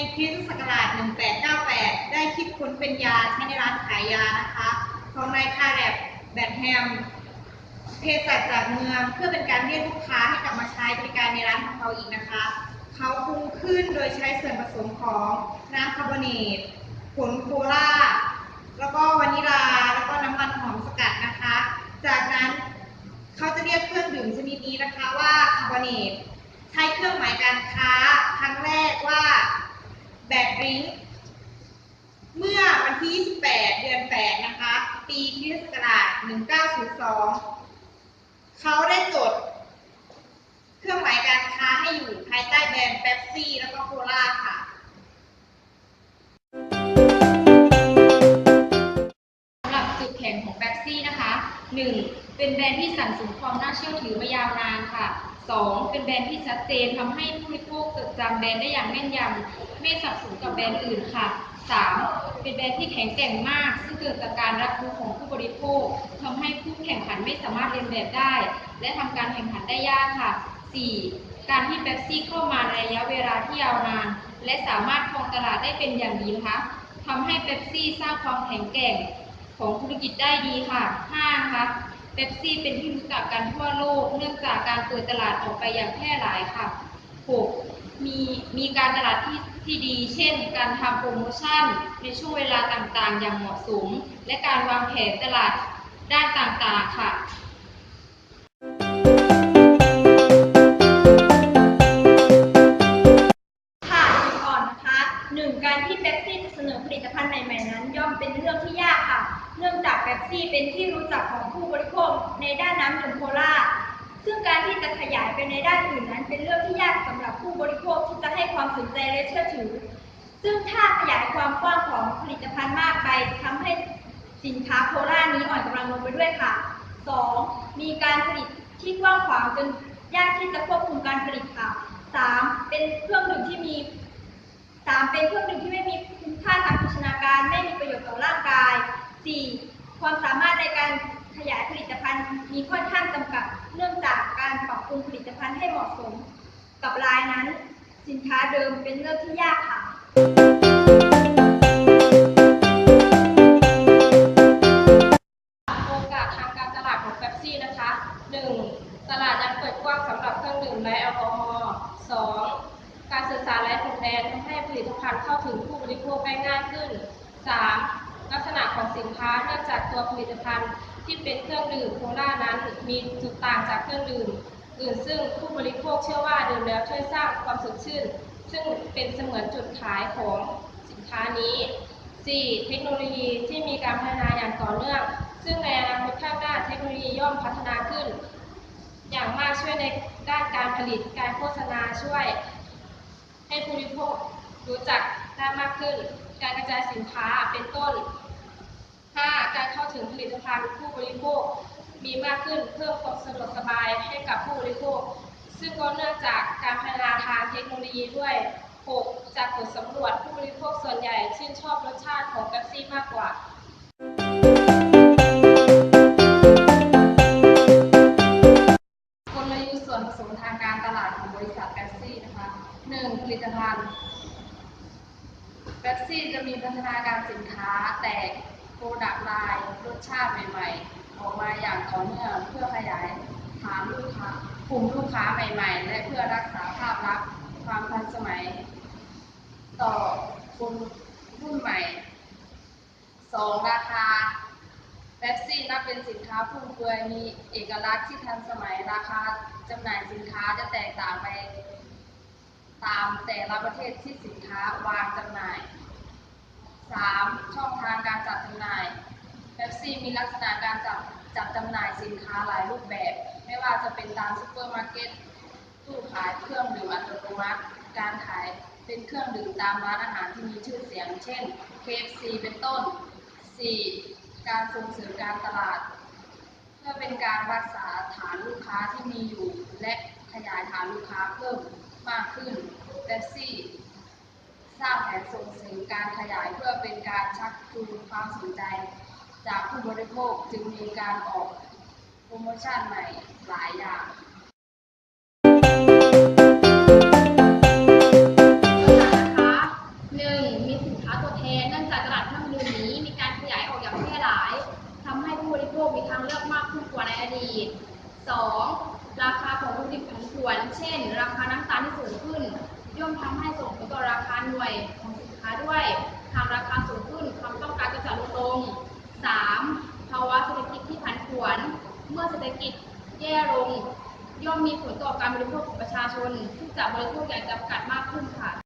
ในคริสต์ศักราช 1898 ได้คิดค้นเป็นยาใช้ในร้านขายยานะคะ ของนายคาแรบแบนแฮมเภสัชจากเมืองเพื่อเป็นการเรียกลูกค้าให้กลับมาใช้บริการในร้านของเขาอีกนะคะ เขาปรุงขึ้นโดยใช้ส่วนผสมของน้ำคาร์บอเนตผลโคลาแล้วก็วานิลา แล้วก็น้ำมันหอมสกัดนะคะ จากนั้นเขาจะเรียกเครื่องดื่มชนิดนี้นะคะว่าคาร์บอเนตใช้เครื่องหมายการค้า ที่ 28 เดือน 8 นะคะ ปีคริสต์ศักราช 1902 เขาได้จด เครื่องหมายการค้าให้อยู่ภายใต้แบรนด์เป๊ปซี่แล้วก็โคลาค่ะสำหรับจุดแข็งของเป๊ปซี่นะคะ 1. เป็นแบรนด์ที่สั่งสมความน่าเชื่อถือมายาวนานค่ะ 2. เป็นแบรนด์ที่ชัดเจนทำให้ผู้บริโภคจดจำแบรนด์ได้อย่างแม่นยำไม่สับสนกับแบรนด์อื่นค่ะ 3. เป็นแบรนด์ที่แข็งแกร่งมาก ซึ่งเกิดจากการรับรู้ของผู้บริโภคทำให้ผู้แข่งขันไม่สามารถเรียนแบบได้ และทำการแข่งขันได้ยากค่ะ 4. การที่เป๊ปซี่เข้ามาในระยะเวลาที่ยาวนาน และสามารถครองตลาดได้เป็นอย่างดีนะคะทำให้เป๊ปซี่สร้างความแข็งแกร่งของธุรกิจได้ดีค่ะ 5 นะคะ ป๊ปซี่เป็นที่รู้จักกันทั่วโลก เนื่องจากการเปิดตลาดออกไปอย่างแพร่หลายค่ะ 6. มีมีการตลาดที่ที่ดี เช่น การทำโปรโมชั่นในช่วงเวลาต่างๆ อย่างเหมาะสม และการวางแผนตลาดด้านต่างๆ ค่ะค่ะจุดอ่อนนะคะหนึ่งการที่เป๊ปซี่จะเสนอผลิตภัณฑ์ใหม่ ๆ นั้น ย่อมเป็นเรื่องที่ยาก เนื่องจากเป๊ปซี่เป็นที่รู้จักของผู้บริโภคในด้านน้ำดื่มโคลาซึ่งการที่จะขยายไปในด้านอื่นนั้น เป็นเรื่องที่ยากสำหรับผู้บริโภคที่จะให้ความสนใจและเชื่อถือ ซึ่งถ้าขยายความกว้างของผลิตภัณฑ์มากไปทำให้สินค้าโคลานี้อ่อนกำลังลงไปด้วยค่ะ 2. มีการผลิตที่กว้างขวางจนยากที่จะควบคุมการผลิตค่ะ 3. เป็นเครื่องดื่มที่มี 3. เป็นเครื่องดื่ม 4. ความสามารถในการขยายผลิตภัณฑ์มีค่อนข้างจำกัด เนื่องจากการปรับปรุงผลิตภัณฑ์ให้เหมาะสม กับรายนั้น สินค้าเดิมเป็นเรื่องที่ยากค่ะโอกาสทางการตลาดของเป๊ปซี่นะคะ 1. ตลาดยังเปิดกว้างสำหรับเครื่องดื่มไร้แอลกอฮอล์ 2. การสื่อสารไร้พรมแดนทำให้ผลิตภัณฑ์เข้าถึงผู้บริโภคได้ง่ายขึ้น 3. ลักษณะของสินค้าเนื่องจากตัวผลิตภัณฑ์ที่เป็นเครื่องดื่มโคลานั้นมีจุดต่างจากเครื่องดื่มอื่นซึ่งผู้บริโภคเชื่อว่าดื่มแล้วช่วยสร้างความสดชื่น ซึ่งเป็นเสมือนจุดขายของสินค้านี้ 4. เทคโนโลยีที่มีการพัฒนาอย่างต่อเนื่อง ซึ่งในอนาคตข้างหน้าเทคโนโลยีย่อมพัฒนาขึ้น อย่างมากช่วยในด้านการผลิตการโฆษณาช่วย ให้ผู้บริโภครู้จักได้มากขึ้น การกระจายสินค้าเป็นต้น 5. การเข้าถึงผลิตภัณฑ์ผู้บริโภค มีมากขึ้นเพิ่มความสะดวกสบายให้กับผู้บริโภค ซึ่งก็เนื่องจากการพัฒนาทางเทคโนโลยีด้วย 6. จากผลสำรวจผู้บริโภคส่วนใหญ่ชื่นชอบรสชาติของเป๊ปซี่มากกว่ากลยุทธ์ส่วนผสมทางการตลาดของบริษัทเป๊ซี่นะคะ 1. ผลิตภัณฑ์ เป๊ปซี่จะมีพัฒนาการสินค้าแตกโปรดักต์ไลน์รสชาติใหม่ๆ ออกมาอย่างต่อเนื่องเพื่อขยายฐานลูกค้ากลุ่มลูกค้าใหม่ๆ และเพื่อรักษาภาพลักษณ์ความทันสมัย ต่อคนรุ่นใหม่ 2. ราคาเป๊ปซี่นับเป็นสินค้าฟุ่มเฟือยมีเอกลักษณ์ที่ทันสมัยราคาจำหน่ายสินค้าจะแตกต่างไป ตามแต่ละประเทศที่สินค้าวางจำหน่าย 3. ช่องทางการจัดจำหน่ายเป๊ปซี่มีลักษณะการจัดจัดจำหน่ายสินค้าหลายรูปแบบ ไม่ว่าจะเป็นตามซูเปอร์มาร์เก็ตตู้ขายเครื่องดื่มอัตโนมัติการขายเป็นเครื่องดื่มตามร้านอาหารที่มีชื่อเสียง เช่น KFC เป็นต้น 4. การส่งเสริมการตลาด เพื่อเป็นการรักษาฐานลูกค้าที่มีอยู่ และขยายฐานลูกค้าเพิ่ม มากขึ้นแท็กซี่สร้างแผนส่งเสริมการขยายเพื่อเป็นการชักจูงความสนใจ จากผู้บริโภคจึงมีการออกโปรโมชั่นใหม่หลายอย่างมีทางเลือกมากขึ้นกว่าในอดีต2 ย่อมีผลต่อการบริโภคของประชาชนซึ่จากบริโภคอย่างจำกัดมากขึ้นค่ะ